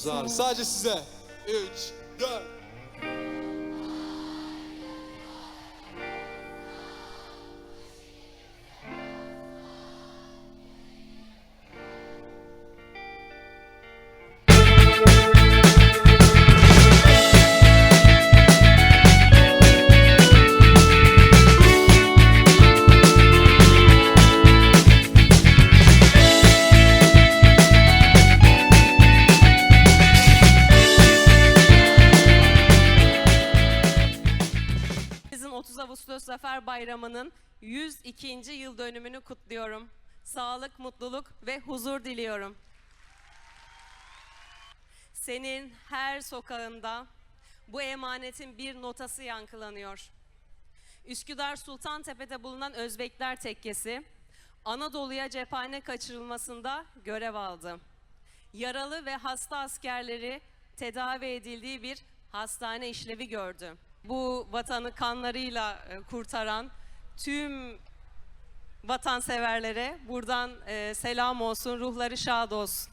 Ozar sadece size. 3, 4, Ağustos Zafer Bayramı'nın 102. yıl dönümünü kutluyorum. Sağlık, mutluluk ve huzur diliyorum. Senin her sokağında bu emanetin bir notası yankılanıyor. Üsküdar Sultantepe'de bulunan Özbekler Tekkesi, Anadolu'ya cephane kaçırılmasında görev aldı. Yaralı ve hasta askerleri tedavi edildiği bir hastane işlevi gördü. Bu vatanı kanlarıyla e, kurtaran tüm vatanseverlere buradan e, selam olsun, ruhları şad olsun.